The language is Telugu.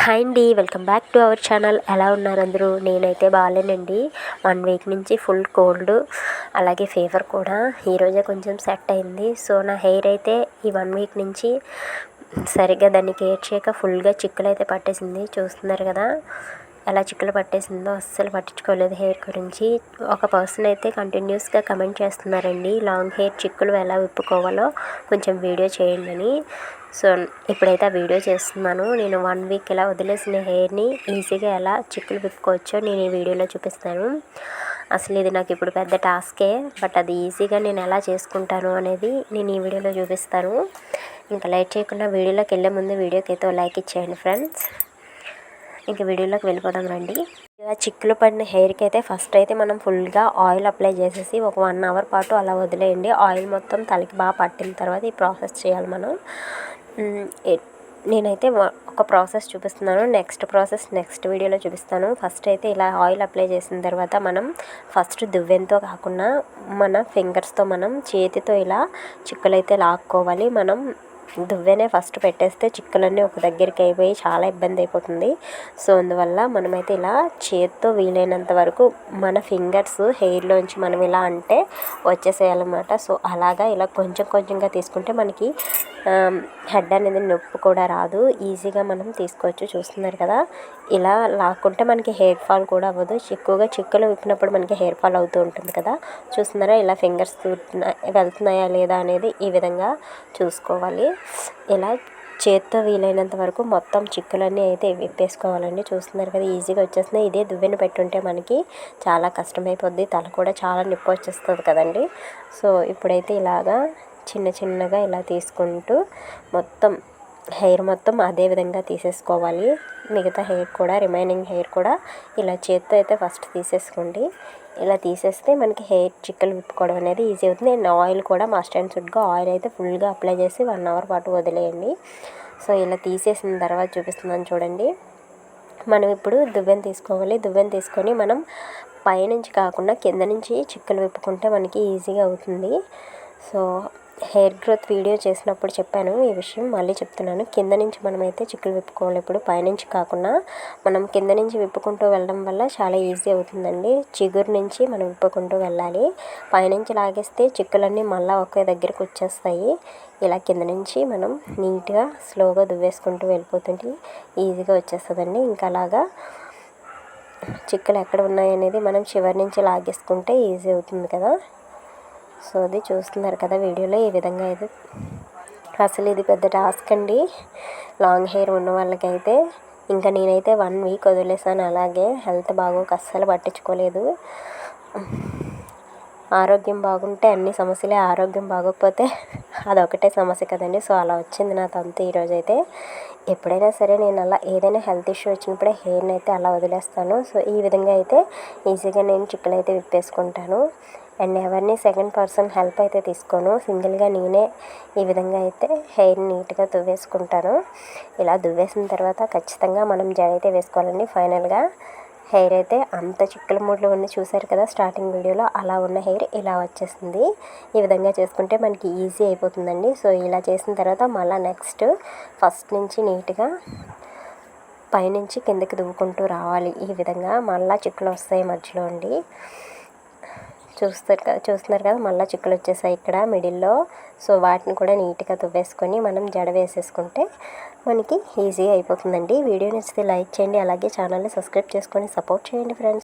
హాయ్ అండి welcome back to our channel ఎలా ఉన్నారు అందరూ? నేనైతే బాగాలేనండి. వన్ వీక్ నుంచి ఫుల్ కోల్డ్ అలాగే ఫీవర్ కూడా. ఈరోజే కొంచెం సెట్ అయింది. సో నా హెయిర్ అయితే ఈ వన్ వీక్ నుంచి సరిగ్గా దాన్ని కేర్ చేయక ఫుల్గా చిక్కులు అయితే పట్టేసింది. చూస్తున్నారు కదా? ఎలా చిక్కులు పట్టేసిందో అస్సలు పట్టించుకోలేదు హెయిర్ గురించి. ఒక పర్సన్ అయితే కంటిన్యూస్గా కమెంట్ చేస్తున్నారండి లాంగ్ హెయిర్ చిక్కులు ఎలా విప్పుకోవాలో కొంచెం వీడియో చేయండి అని. సో ఇప్పుడైతే ఆ వీడియో చేస్తున్నాను. నేను వన్ వీక్ ఇలా వదిలేసిన హెయిర్ని ఈజీగా ఎలా చిక్కులు విప్పుకోవచ్చో నేను ఈ వీడియోలో చూపిస్తాను. అసలు ఇది నాకు ఇప్పుడు పెద్ద టాస్కే బట్ అది ఈజీగా నేను ఎలా చేసుకుంటాను అనేది నేను ఈ వీడియోలో చూపిస్తాను. ఇంకా లైట్ చేయకుండా వీడియోలోకి వెళ్ళే ముందు వీడియోకి అయితే లైక్ ఇచ్చేయండి ఫ్రెండ్స్. ఇంకా వీడియోలోకి వెళ్ళిపోదాం రండి. ఇలా చిక్కులు పడిన హెయిర్కి అయితే ఫస్ట్ అయితే మనం ఫుల్గా ఆయిల్ అప్లై చేసేసి ఒక వన్ అవర్ పాటు అలా వదిలేయండి. ఆయిల్ మొత్తం తలకి బాగా పట్టిన తర్వాత ఈ ప్రాసెస్ చేయాలి మనం. నేనైతే ఒక ప్రాసెస్ చూపిస్తున్నాను. నెక్స్ట్ ప్రాసెస్ నెక్స్ట్ వీడియోలో చూపిస్తాను. ఫస్ట్ అయితే ఇలా ఆయిల్ అప్లై చేసిన తర్వాత మనం ఫస్ట్ దువ్వెంతో కాకుండా మన ఫింగర్స్తో మనం చేతితో ఇలా చిక్కులైతే లాక్కోవాలి. మనం దువ్వెనే ఫస్ట్ పెట్టేస్తే చిక్కులన్నీ ఒక దగ్గరికి అయిపోయి చాలా ఇబ్బంది అయిపోతుంది. సో అందువల్ల మనమైతే ఇలా చేత్తో వీలైనంత వరకు మన ఫింగర్స్ హెయిర్లోంచి మనం ఇలా అంటే వచ్చేసేయాలన్నమాట. సో అలాగా ఇలా కొంచెం కొంచెంగా తీసుకుంటే మనకి హెడ్ అనేది నొప్పి కూడా రాదు. ఈజీగా మనం తీసుకోవచ్చు. చూస్తున్నారు కదా? ఇలా లాక్కుంటే మనకి హెయిర్ ఫాల్ కూడా అవ్వదు. ఎక్కువగా చిక్కులు విప్పినప్పుడు మనకి హెయిర్ ఫాల్ అవుతూ ఉంటుంది కదా? చూస్తున్నారా? ఇలా ఫింగర్స్ వెళ్తున్నాయా లేదా అనేది ఈ విధంగా చూసుకోవాలి. ఇలా చేత్తో వీలైనంత వరకు మొత్తం చిక్కులన్నీ అయితే విప్పేసుకోవాలండి. చూస్తున్నారు కదా? ఈజీగా వచ్చేస్తున్నాయి. ఇదే దువ్వెన పెట్టుంటే మనకి చాలా కష్టమైపోద్ది. తల కూడా చాలా నొప్పి వచ్చేస్తుంది కదండి. సో ఇప్పుడైతే ఇలాగా చిన్న చిన్నగా ఇలా తీసుకుంటూ మొత్తం హెయిర్ మొత్తం అదే విధంగా తీసేసుకోవాలి. మిగతా హెయిర్ కూడా రిమైనింగ్ హెయిర్ కూడా ఇలా చేత్తో అయితే ఫస్ట్ తీసేసుకోండి. ఇలా తీసేస్తే మనకి హెయిర్ చిక్కలు విప్పుకోవడం అనేది ఈజీ అవుతుంది. అండ్ ఆయిల్ కూడా మస్ట్ అండ్ షుడ్గా ఆయిల్ అయితే ఫుల్గా అప్లై చేసి వన్ అవర్ పాటు వదిలేయండి. సో ఇలా తీసేసిన తర్వాత చూపిస్తున్నాను చూడండి. మనం ఇప్పుడు దువ్వెన తీసుకోవాలి. దువ్వెన తీసుకొని మనం పైనుంచి కాకుండా కింద నుంచి చిక్కలు విప్పుకుంటే మనకి ఈజీగా అవుతుంది. సో హెయిర్ గ్రోత్ వీడియో చేసినప్పుడు చెప్పాను ఈ విషయం మళ్ళీ చెప్తున్నాను. కింద నుంచి మనమైతే చిక్కులు విప్పుకోవాలి. ఇప్పుడు పైనుంచి కాకుండా మనం కింద నుంచి విప్పుకుంటూ వెళ్ళడం వల్ల చాలా ఈజీ అవుతుందండి. చిగురు నుంచి మనం విప్పుకుంటూ వెళ్ళాలి. పైనుంచి లాగేస్తే చిక్కులన్నీ మళ్ళీ ఒకే దగ్గరికి వచ్చేస్తాయి. ఇలా కింద నుంచి మనం నీట్గా స్లోగా దువ్వేసుకుంటూ వెళ్ళిపోతుంటే ఈజీగా వచ్చేస్తుందండి. ఇంకా అలాగా చిక్కులు ఎక్కడ ఉన్నాయనేది మనం చివరి నుంచి లాగేసుకుంటే ఈజీ అవుతుంది కదా. సో అది చూస్తున్నారు కదా వీడియోలో ఈ విధంగా అయితే. అసలు ఇది పెద్ద టాస్క్ అండి. లాంగ్ హెయిర్ ఉన్న వాళ్ళకైతే. ఇంకా నేనైతే వన్ వీక్ వదిలేసాను. అలాగే హెల్త్ బాగోక అస్సలు పట్టించుకోలేదు. ఆరోగ్యం బాగుంటే అన్ని సమస్యలే ఆరోగ్యం బాగోకపోతే అదొకటే సమస్య కదండి. సో అలా వచ్చింది నా తంతు ఈరోజు అయితే ఎప్పుడైనా సరే నేను అలా ఏదైనా హెల్త్ ఇష్యూ వచ్చినప్పుడే హెయిర్ని అయితే అలా వదిలేస్తాను. సో ఈ విధంగా అయితే ఈజీగా నేను చిక్కులు అయితే విప్పేసుకుంటాను. అండ్ ఎవరిని సెకండ్ పర్సన్ హెల్ప్ అయితే తీసుకోను. సింగిల్గా నేనే ఈ విధంగా అయితే హెయిర్ నీట్గా దువ్వేసుకుంటాను. ఇలా దువ్వేసిన తర్వాత ఖచ్చితంగా మనం జడ అయితే వేసుకోవాలండి ఫైనల్గా. హెయిర్ అయితే అంత చిక్కుల మూడ్లో ఉన్న చూసారు కదా స్టార్టింగ్ వీడియోలో అలా ఉన్న హెయిర్ ఇలా వచ్చేసింది. ఈ విధంగా చేసుకుంటే మనకి ఈజీ అయిపోతుందండి. సో ఇలా చేసిన తర్వాత మళ్ళీ నెక్స్ట్ ఫస్ట్ నుంచి నీట్గా పైనుంచి కిందకి దువ్వుకుంటూ రావాలి. ఈ విధంగా మళ్ళీ చిక్కులు వస్తాయి మధ్యలో అండి చూస్తారు కదా చూస్తున్నారు కదా మళ్ళీ చిక్కులు వచ్చేసాయి ఇక్కడ మిడిల్లో. సో వాటిని కూడా నీట్గా తువ్వేసుకొని మనం జడ వేసేసుకుంటే మనకి ఈజీ అయిపోతుందండి. వీడియో నచ్చితే లైక్ చేయండి అలాగే ఛానల్ని సబ్స్క్రైబ్ చేసుకొని సపోర్ట్ చేయండి ఫ్రెండ్స్.